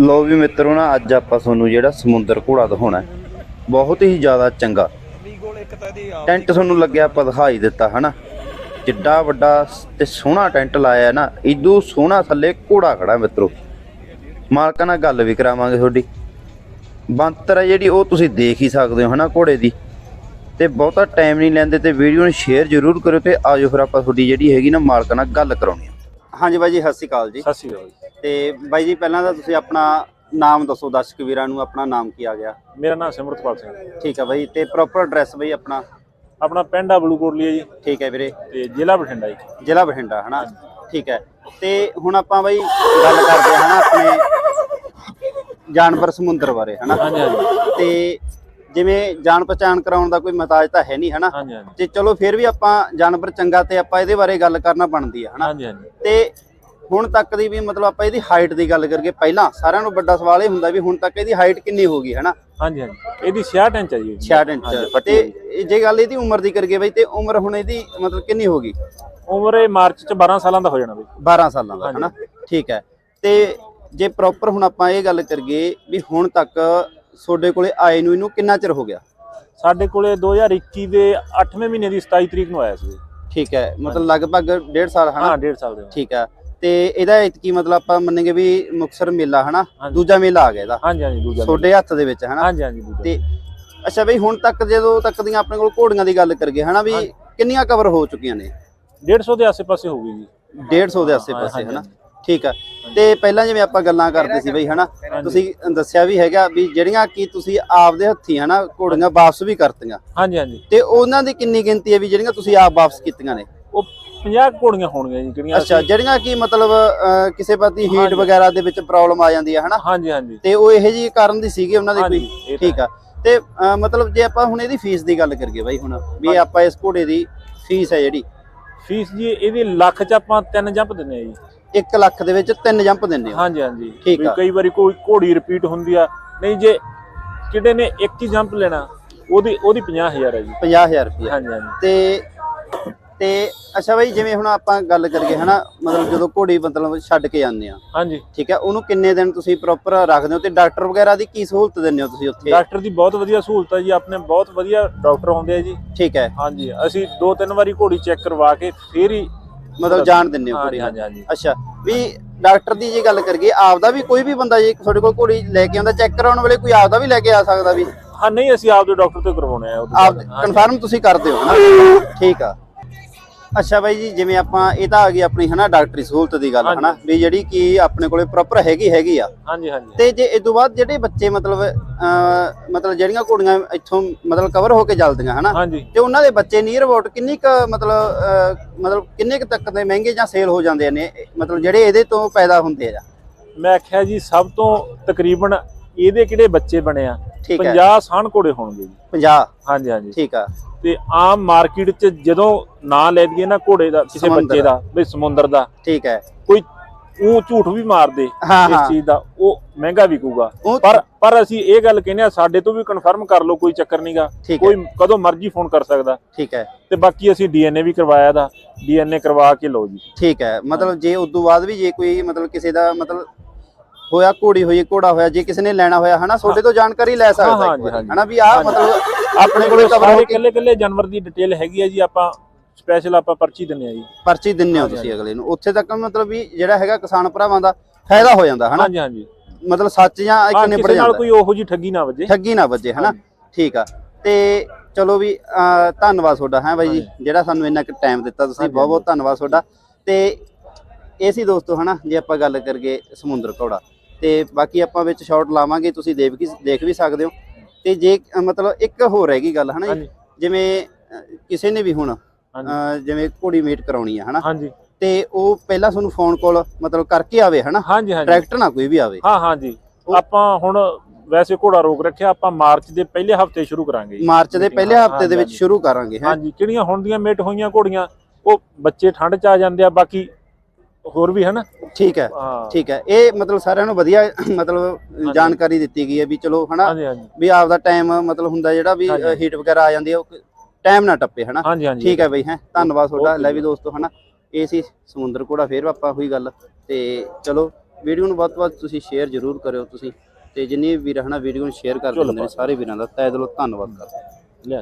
ਲੋ ਵੀ ਮਿੱਤਰੋ ਨਾ, ਅੱਜ ਆਪਾਂ ਤੁਹਾਨੂੰ ਜਿਹੜਾ ਸਮੁੰਦਰ ਘੋੜਾ ਦਿਖਾਉਣਾ ਬਹੁਤ ਹੀ ਜ਼ਿਆਦਾ ਚੰਗਾ। ਟੈਂਟ ਤੁਹਾਨੂੰ ਲੱਗਿਆ ਆਪਾਂ ਦਿਖਾਈ ਦਿੱਤਾ, ਹਨਾ? ਜਿੱਡਾ ਵੱਡਾ ਤੇ ਸੋਹਣਾ ਟੈਂਟ ਲਾਇਆ ਨਾ ਇਦੂ ਸੋਹਣਾ ਥੱਲੇ ਘੋੜਾ ਖੜਾ ਮਿੱਤਰੋ। ਮਾਲਕਾਂ ਨਾਲ ਗੱਲ ਵੀ ਕਰਾਵਾਂਗੇ ਤੁਹਾਡੀ। ਬੰਤਰ ਹੈ ਜਿਹੜੀ, ਉਹ ਤੁਸੀਂ ਦੇਖ ਹੀ ਸਕਦੇ ਹੋ, ਹਨਾ, ਘੋੜੇ ਦੀ। ਤੇ ਬਹੁਤਾ ਟਾਈਮ ਨਹੀਂ ਲੈਂਦੇ ਤੇ ਵੀਡੀਓ ਨੂੰ ਸ਼ੇਅਰ ਜ਼ਰੂਰ ਕਰਿਓ ਤੇ ਆਜੋ ਫਿਰ ਆਪਾਂ ਤੁਹਾਡੀ ਜਿਹੜੀ ਹੈਗੀ ਨਾ, ਮਾਲਕਾਂ ਨਾਲ ਗੱਲ ਕਰਾਉਣੀ ਹਾਂਜੀ ਬਾਈ ਜੀ, ਸਤਿ ਸ਼੍ਰੀ ਅਕਾਲ ਜੀ। ਸਤਿ ਸ਼੍ਰੀ ਅਕਾਲ ਜੀ। ਤੇ ਬਾਈ ਜੀ ਪਹਿਲਾਂ ਤਾਂ ਤੁਸੀਂ ਆਪਣਾ ਨਾਮ ਦੱਸੋ ਦਰਸ਼ਕ ਵੀਰਾਂ ਨੂੰ ਆਪਣਾ ਨਾਮ ਕੀ ਆ ਗਿਆ? ਮੇਰਾ ਨਾਮ ਸਿਮਰਤਪਾਲ ਸਿੰਘ ਹੈ। ਠੀਕ ਹੈ ਬਾਈ ਤੇ ਪ੍ਰੋਪਰ ਐਡਰੈਸ ਬਾਈ ਆਪਣਾ? ਆਪਣਾ ਪਿੰਡ ਆ ਬਲੂ ਕੋਟਲੀ ਹੈ ਜੀ। ਠੀਕ ਹੈ ਵੀਰੇ। ਤੇ ਜ਼ਿਲ੍ਹਾ ਬਠਿੰਡਾ ਜੀ। ਜ਼ਿਲ੍ਹਾ ਬਠਿੰਡਾ ਹਨਾ? ਠੀਕ ਹੈ। ਤੇ ਹੁਣ ਆਪਾਂ ਬਾਈ ਗੱਲ ਕਰਦੇ ਹਾਂ ਹਨਾ ਆਪਣੇ ਜਾਨਵਰ ਸਮੁੰਦਰ ਬਾਰੇ ਹਨਾ? ਹਾਂਜੀ ਹਾਂਜੀ। ਤੇ ਜਿਵੇਂ ਜਾਣ ਪਛਾਣ ਕਰਾਉਣ ਦਾ ਕੋਈ ਮਤਾਜ ਤਾਂ ਹੈ ਨਹੀਂ ਹਨਾ? ਹਾਂਜੀ ਹਾਂਜੀ। ਤੇ ਚਲੋ ਫਿਰ ਵੀ ਆਪਾਂ ਜਾਨਵਰ ਚੰਗਾ ਤੇ ਆਪਾਂ ਇਹਦੇ ਬਾਰੇ ਗੱਲ ਕਰਨਾ ਬਣਦੀ ਹੈ ਹਨਾ? ਹਾਂਜੀ ਹਾਂਜੀ। ਤੇ ਹੁਣ ਤੱਕ ਦੀ ਵੀ ਮਤਲਬ ਆਪਾਂ ਇਹਦੀ ਹਾਈਟ ਦੀ ਗੱਲ ਕਰੀਏ ਪਹਿਲਾਂ ਸਾਰਿਆਂ ਨੂੰ ਵੱਡਾ ਸਵਾਲ ਇਹ ਹੁੰਦਾ ਵੀ ਹੁਣ ਤੱਕ ਇਹਦੀ ਹਾਈਟ ਕਿੰਨੀ ਹੋ ਗਈ ਹਨਾ? ਹਾਂਜੀ ਹਾਂਜੀ। ਇਹਦੀ 66 ਇੰਚ ਹੈ ਜੀ। 66 ਹਾਂਜੀ, ਇੰਚ ਤੇ ਜੀ। ਇਹ ਜੇ ਗੱਲ ਇਹਦੀ ਉਮਰ ਦੀ ਕਰੀਏ ਬਈ ਤੇ ਉਮਰ ਹੁਣ ਇਹਦੀ ਮਤਲਬ ਕਿੰਨੀ ਹੋ ਗਈ? ਉਮਰ ਇਹ ਮਾਰਚ ਚ 12 ਸਾਲਾਂ ਦਾ ਹੋ ਜਾਣਾ ਬਈ। 12 ਸਾਲਾਂ ਦਾ। ਹਨਾ? ਠੀਕ ਹੈ। ਤੇ ਜੇ ਪ੍ਰੋਪਰ ਹੁਣ ਆਪਾਂ ਇਹ ਗੱਲ ਕਰੀਏ ਵੀ ਹੁਣ ਤੱਕ ਤੁਹਾਡੇ ਕੋਲੇ ਆਏ ਨੂੰ ਇਹਨੂੰ ਕਿੰਨਾ ਚਿਰ ਹੋ ਗਿਆ? ਸਾਡੇ ਕੋਲੇ 2021 ਦੇ 8ਵੇਂ ਮਹੀਨੇ ਦੀ 27 ਤਰੀਕ ਨੂੰ ਆਇਆ ਸੀ। ਠੀਕ ਹੈ। ਮਤਲਬ ਲਗਭਗ 1.5 ਸਾਲ ਹਨਾ? ਹਾਂ 1.5 ਸਾਲ ਦੇ। ਠੀਕ ਹੈ। ਤੇ ਇਹਦਾ ਕੀ ਮਤਲਬ ਆਪਾਂ ਮੰਨਾਂਗੇ ਵੀ ਮੁਕਸਰ ਮੇਲਾ ਹਨਾ? ਹਾਂਜੀ। ਦੂਜਾ ਮੇਲਾ ਆ ਗਿਆ ਇਹਦਾ। ਹਾਂਜੀ ਹਾਂਜੀ ਦੂਜਾ ਤੁਹਾਡੇ ਹੱਥ ਦੇ ਵਿੱਚ ਹਨਾ? ਹਾਂਜੀ ਹਾਂਜੀ ਦੂਜਾ ਤੇ ਅੱਛਾ ਬਈ ਹੁਣ ਤੱਕ ਜਦੋਂ ਤੱਕ ਦੀਆਂ ਆਪਣੇ ਕੋਲ ਘੋੜੀਆਂ ਦੀ ਗੱਲ ਕਰੀਏ ਹਨਾ ਵੀ ਹਾਂਜੀ। ਕਿੰਨੀਆਂ ਕਵਰ ਹੋ ਚੁੱਕੀਆਂ ਨੇ? 150 ਦੇ ਆਸ-ਪਾਸੇ ਹੋ ਗਈ ਜੀ। 150 ਦੇ ਆਸੇ-ਪਾਸੇ ਹਾਂਜੀ, ਹਨਾ? ਠੀਕ ਆ। ਤੇ ਪਹਿਲਾਂ ਜਿਵੇਂ ਆਪਾਂ ਗੱਲਾਂ ਕਰਦੇ ਸੀ ਬਈ ਹਨਾ? ਤੁਸੀਂ ਦੱਸਿਆ ਵੀ ਹੈਗਾ ਵੀ ਜਿਹੜੀਆਂ ਕੀ ਤੁਸੀਂ ਆਪਦੇ ਹੱਥੀ ਹਨਾ ਘੋੜੀਆਂ ਵਾਪਸ ਵੀ ਕਰਤੀਆਂ। ਹਾਂਜੀ ਹਾਂਜੀ। ਤੇ ਉਹਨਾਂ ਦੀ ਕਿੰਨੀ ਗਿਣਤੀ ਹੈ ਵੀ ਜਿਹੜੀਆਂ ਤੁਸੀਂ ਆਪ ਵਾਪਸ ਕੀਤੀਆਂ ਨੇ? 50 ਘੋੜੀਆਂ ਹੋਣਗੀਆਂ ਜੀ ਜਿਹੜੀਆਂ ਅੱਛਾ ਜਿਹੜੀਆਂ ਕੀ ਮਤਲਬ ਅਹ, ਕਿਸੇ ਪਾਸੇ ਹੀਟ ਹਾਂਜੀ। ਵਗੈਰਾ ਦੇ ਵਿੱਚ ਪ੍ਰੋਬਲਮ ਆ ਜਾਂਦੀ ਹੈ ਹਨਾ? ਹਾਂਜੀ ਹਾਂਜੀ। ਤੇ ਉਹ ਇਹੋ ਜਿਹੀ ਕਾਰਨ ਦੀ ਸੀਗੀ ਉਹਨਾਂ ਦੀ ਹਾਂਜੀ, ਕੋਈ ਇਹ ਤਾਂ ਠੀਕ ਆ। ਤੇ ਅਹ, ਮਤਲਬ ਜੇ ਆਪਾਂ ਹੁਣ ਇਹਦੀ ਫੀਸ ਦੀ ਗੱਲ ਕਰੀਏ ਬਾਈ ਹੁਣ ਵੀ ਆਪਾਂ ਇਸ ਘੋੜੇ ਦੀ ਫੀਸ ਹੈ ਜਿਹੜੀ। ਫੀਸ ਜੀ ਇਹਦੀ ਲੱਖ ਚ ਆਪਾਂ ਤਿੰਨ ਜੰਪ ਦਿੰਨੇ ਆ ਜੀ। 1 ਲੱਖ ਦੇ ਵਿੱਚ ਤਿੰਨ ਜੰਪ ਦਿੰਦੇ ਹੋ। ਹਾਂਜੀ ਹਾਂਜੀ। ਠੀਕ ਵੀ ਆ। ਕਈ ਵਾਰੀ ਕੋਈ ਘੋੜੀ ਰਿਪੀਟ ਹੁੰਦੀ ਆ। ਨਹੀਂ ਜੇ ਕਿਹੜੇ ਨੇ ਇੱਕ ਹੀ ਜੰਪ ਲੈਣਾ ਉਹਦੀ ਉਹਦੀ 50000 ਹੈ ਜੀ। 50000 ਰੁਪਏ ਹਾਂਜੀ ਹਾਂਜੀ। ਤੇ ਤੇ ਅੱਛਾ ਬਾਈ ਜਿਵੇਂ ਹੁਣ ਆਪਾਂ ਗੱਲ ਕਰੀਏ ਹਨਾ ਮਤਲਬ ਜਦੋਂ ਘੋੜੀ ਮਤਲਬ ਛੱਡ ਕੇ ਜਾਂਦੇ ਆ। ਹਾਂਜੀ। ਠੀਕ ਹੈ ਉਹਨੂੰ ਕਿੰਨੇ ਦਿਨ ਤੁਸੀਂ ਪ੍ਰੋਪਰ ਰੱਖਦੇ ਹੋ ਤੇ ਡਾਕਟਰ ਵਗੈਰਾ ਦੀ ਕੀ ਸਹੂਲਤ ਦਿੰਦੇ ਹੋ ਤੁਸੀਂ ਉੱਥੇ? ਡਾਕਟਰ ਦੀ ਬਹੁਤ ਵਧੀਆ ਸਹੂਲਤ ਹੈ ਜੀ ਆਪਣੇ ਬਹੁਤ ਵਧੀਆ ਡਾਕਟਰ ਆਉਂਦੇ ਆ ਜੀ। ਠੀਕ ਹੈ। ਹਾਂਜੀ ਅਸੀਂ ਦੋ ਤਿੰਨ ਵਾਰੀ ਘੋੜੀ ਚੈੱਕ ਕਰਵਾ ਕੇ ਫੇਰ ਹੀ ਮਤਲਬ ਜਾਣ ਦਿੰਦੇ ਹੋ ਘੋੜੀ ਹਾਂਜੀ ਨੂੰ? ਹਾਂਜੀ ਅੱਛਾ ਵੀ ਡਾਕਟਰ ਦੀ ਜੇ ਗੱਲ ਕਰੀਏ ਆਪਦਾ ਵੀ ਕੋਈ ਵੀ ਬੰਦਾ ਜੇ ਤੁਹਾਡੇ ਕੋਲ ਘੋੜੀ ਲੈ ਕੇ ਆਉਂਦਾ ਚੈੱਕ ਕਰਾਉਣ ਵੇਲੇ ਕੋਈ ਆਪਦਾ ਵੀ ਲੈ ਕੇ ਆ ਸਕਦਾ ਵੀ? ਹਾਂ ਨਹੀਂ ਅਸੀਂ ਆਪਦੇ ਡਾਕਟਰ ਤੋਂ ਕਰਵਾਉਣੇ ਆ ਆਪ। ਕਨਫਰਮ ਤੁਸੀਂ ਕਰਦੇ ਹੋ ਹਨਾ? ਠੀਕ ਆ। ਅੱਛਾ ਬਾਈ ਜੀ ਜਿਵੇਂ ਆਪਾਂ ਇਹ ਤਾਂ ਆ ਗਈ ਆਪਣੀ ਹਨਾ ਡਾਕਟਰੀ ਸਹੂਲਤ ਦੀ ਗੱਲ। ਹਨਾ ਵੀ ਜਿਹੜੀ ਕੀ ਆਪਣੇ ਕੋਲੇ ਪ੍ਰੋਪਰ ਹੈਗੀ ਹੈਗੀ ਆ। ਹਾਂਜੀ ਹਾਂਜੀ। ਤੇ ਜੇ ਇਸ ਤੋਂ ਬਾਅਦ ਜਿਹੜੇ ਬੱਚੇ ਮਤਲਬ ਮਤਲਬ ਜਿਹੜੀਆਂ ਘੋੜੀਆਂ ਇੱਥੋਂ ਮਤਲਬ ਕਵਰ ਹੋ ਕੇ ਚੱਲਦੀਆਂ ਹਨਾ ਤੇ ਉਹਨਾਂ ਦੇ ਬੱਚੇ ਨੀਅਰ ਅਬਾਊਟ ਕਿੰਨੀ ਕ ਮਤਲਬ ਮਤਲਬ ਕਿੰਨੇ ਕ ਤੱਕ ਦੇ ਮਹਿੰਗੇ ਜਾਂ ਸੇਲ ਹੋ ਜਾਂਦੇ ਨੇ ਮਤਲਬ ਜਿਹੜੇ ਇਹਦੇ ਤੋਂ ਪੈਦਾ ਹੁੰਦੇ ਆ? ਮੈਂ ਆਖਿਆ ਜੀ ਸਭ ਤੋਂ ਤਕਰੀਬਨ ਇਹਦੇ ਕਿਹੜੇ ਬੱਚੇ ਬਣੇ ਆ? ਠੀਕ ਹੈ। 50 ਸਾਣ ਘੋੜੇ ਹੋਣਗੇ ਜੀ। 50 ਹਾਂਜੀ ਹਾਂਜੀ। ਠੀਕ ਆ। ਤੇ ਆਮ ਮਾਰਕੀਟ 'ਚ ਜਦੋਂ ਨਾਂ ਲੈ ਦਈਏ ਨਾ ਘੋੜੇ ਦਾ ਕਿਸੇ ਬੱਚੇ ਦਾ। ਵੀ ਸਮੁੰਦਰ ਦਾ ਠੀਕ ਹੈ। ਕੋਈ ਉਹ ਝੂਠ ਵੀ ਮਾਰਦੇ ਇਸ ਚੀਜ਼ ਦਾ ਉਹ ਮਹਿੰਗਾ ਵਿਕੂਗਾ। ਪਰ ਪਰ ਅਸੀਂ ਇਹ ਗੱਲ ਕਹਿੰਦੇ ਆ ਸਾਡੇ ਤੋਂ ਵੀ ਕਨਫਰਮ ਕਰ ਲਓ ਕੋਈ ਚੱਕਰ ਨਹੀਂਗਾ ਕੋਈ ਕਦੋਂ ਮਰਜ਼ੀ ਫੋਨ ਕਰ ਸਕਦਾ। ਠੀਕ ਹੈ। ਤੇ ਬਾਕੀ ਅਸੀਂ ਡੀਐਨਏ ਵੀ ਕਰਵਾਇਆ ਦਾ ਡੀਐਨਏ ਕਰਵਾ ਕੇ ਲਓ ਜੀ। ਠੀਕ ਹੈ। ਮਤਲਬ ਜੇ ਉਸ ਤੋਂ ਬਾਅਦ ਵੀ ਜੇ ਕੋਈ ਮਤਲਬ ਕਿਸੇ ਦਾ ਮਤਲਬ ਹੋਇਆ ਘੋੜੀ ਹੋਈ ਘੋੜਾ ਹੋਇਆ ਜੇ ਕਿਸੇ ਨੇ ਲੈਣਾ ਹੋਇਆ ਹਨਾ ਤੁਹਾਡੇ ਤੋਂ ਜਾਣਕਾਰੀ ਲੈ ਸਕਦਾ ਹਾਂ, ਹਨਾ ਵੀ ਹਾਂਜੀ। ਮਤਲਬ ਆਪਣੇ ਕੋਲੇ ਕਵਰ ਸਾਰੇ ਹੋ ਕੇ ਇਕੱਲੇ ਇਕੱਲੇ ਜਾਨਵਰ ਦੀ ਡਿਟੇਲ ਹੈਗੀ ਆ ਜੀ ਆਪਾਂ ਸਪੈਸ਼ਲ ਆਪਾਂ ਪਰਚੀ ਦਿੰਨੇ ਆ ਜੀ। ਪਰਚੀ ਦਿੰਨੇ ਹੋ ਤੁਸੀਂ ਅਗਲੇ ਨੂੰ। ਉੱਥੇ ਤੱਕ ਮਤਲਬ ਵੀ ਜਿਹੜਾ ਹੈਗਾ ਕਿਸਾਨ ਭਰਾਵਾਂ ਦਾ ਫਾਇਦਾ ਹੋ ਜਾਂਦਾ ਹਨਾ? ਹਾਂਜੀ ਹਾਂਜੀ। ਮਤਲਬ ਸੱਚ ਜਾਂ ਇੱਕ ਹਾਂ, ਨਿਬੜ ਕਿਸੇ ਨਾਲ ਜਾਂਦਾ। ਕੋਈ ਉਹੋ ਜੀ ਠੱਗੀ ਨਾ ਵੱਜੇ। ਠੱਗੀ ਨਾ ਵੱਜੇ ਹਨਾ? ਠੀਕ ਆ। ਤੇ ਚਲੋ ਵੀ ਧੰਨਵਾਦ ਤੁਹਾਡਾ ਹੈ ਬਾਈ ਜੀ? ਜਿਹੜਾ ਸਾਨੂੰ ਇੰਨਾ ਕੁ ਟਾਈਮ ਦਿੱਤਾ ਤੁਸੀਂ ਬਹੁਤ ਬਹੁਤ ਧੰਨਵਾਦ ਤੁਹਾਡਾ। ਤੇ ਇਹ ਸੀ ਦੋਸਤੋ ਹਨਾ? ਜੇ ਆਪਾਂ ਗੱਲ ਕਰੀਏ ਸਮੁੰਦਰ ਘੋੜਾ। ਤੇ ਬਾਕੀ ਆਪਾਂ ਵਿੱਚ ਸ਼ਾਟ ਲਾਵਾਂਗੇ ਤੁਸੀਂ ਦੇਖ ਵੀ ਦੇਖ ਵੀ ਸਕਦੇ ਹੋ। ਤੇ ਜੇ ਮਤਲਬ ਇੱਕ ਹੋਰ ਹੈਗੀ ਗੱਲ ਹਨਾ ਜੀ? ਹਾਂਜੀ। ਜਿਵੇਂ ਕਿਸੇ ਨੇ ਵੀ ਹੁਣ ਜਿਵੇਂ ਘੋੜੀ ਮੀਟ ਕਰਾਉਣੀ ਆ ਹਨਾ? ਹਾਂਜੀ। ਤੇ ਉਹ ਪਹਿਲਾਂ ਤੁਹਾਨੂੰ ਫੋਨ ਕਾਲ ਮਤਲਬ ਕਰਕੇ ਆਵੇ ਹਨਾ? ਹਾਂਜੀ ਹਾਂਜੀ। ਟਰੈਕਟਰ ਨਾ ਕੋਈ ਵੀ ਆਵੇ। ਹਾਂ ਹਾਂਜੀ। ਉਹ- ਆਪਾਂ ਹੁਣ ਵੈਸੇ ਘੋੜਾ ਰੋਕ ਰੱਖਿਆ ਆਪਾਂ ਮਾਰਚ ਦੇ ਪਹਿਲੇ ਹਫ਼ਤੇ ਸ਼ੁਰੂ ਕਰਾਂਗੇ ਜੀ। ਮਾਰਚ ਦੇ ਪਹਿਲੇ ਹਾਂ, ਹਫ਼ਤੇ ਦੇ ਵਿੱਚ ਹਾਂਜੀ, ਸ਼ੁਰੂ ਕਰਾਂਗੇ ਹੈ? ਹਾਂਜੀ। ਕਿਹੜੀਆਂ ਹੁਣ ਦੀਆਂ ਮੇਟ ਹੋਈਆਂ ਘੋੜੀਆਂ ਉਹ ਬੱਚੇ ਠੰਡ ਚ ਆ ਜਾਂਦੇ ਆ ਬਾਕੀ ਹੋਰ ਵੀ ਹਨ? ਠੀਕ ਹੈ ਹਾਂ। ਠੀਕ ਹੈ। ਇਹ ਮਤਲਬ ਸਾਰਿਆਂ ਨੂੰ ਵਧੀਆ ਮਤਲਬ ਜਾਣਕਾਰੀ ਦਿੱਤੀ ਗਈ ਹੈ ਵੀ ਚਲੋ ਹਨਾ ਹਾਂਜੀ ਹਾਂਜੀ। ਵੀ ਆਪਦਾ ਟਾਈਮ ਮਤਲਬ ਹੁੰਦਾ ਜਿਹੜਾ ਵੀ ਹਾਂਜੀ। ਹੀਟ ਵਗੈਰਾ ਆ ਜਾਂਦੀ ਹੈ ਉਹ ਟਾਈਮ ਨਾ ਟੱਪੇ ਹਨਾ। ਹਾਂਜੀ ਹਾਂਜੀ। ਠੀਕ ਹੈ ਬਈ ਹੈ ਧੰਨਵਾਦ ਤੁਹਾਡਾ ਲੈ ਵੀ ਦੋਸਤੋ ਹਨਾ। ਇਹ ਸੀ ਸਮੁੰਦਰ ਕੋੜਾ ਫੇਰ ਆਪਾਂ ਹੋਈ ਗੱਲ। ਤੇ ਚਲੋ ਵੀਡੀਓ ਨੂੰ ਵੱਧ ਤੋਂ ਵੱਧ ਤੁਸੀਂ ਸ਼ੇਅਰ ਜ਼ਰੂਰ ਕਰਿਓ ਤੁਸੀਂ। ਤੇ ਜਿੰਨੇ ਵੀ ਵੀਰ ਹਨਾ ਵੀਡੀਓ ਨੂੰ ਸ਼ੇਅਰ ਕਰਦੇ ਹੁੰਦੇ ਨੇ ਸਾਰੇ ਵੀਰਾਂ ਦਾ ਤਹਿ ਦਿਲੋਂ ਧੰਨਵਾਦ ਕਰਦੇ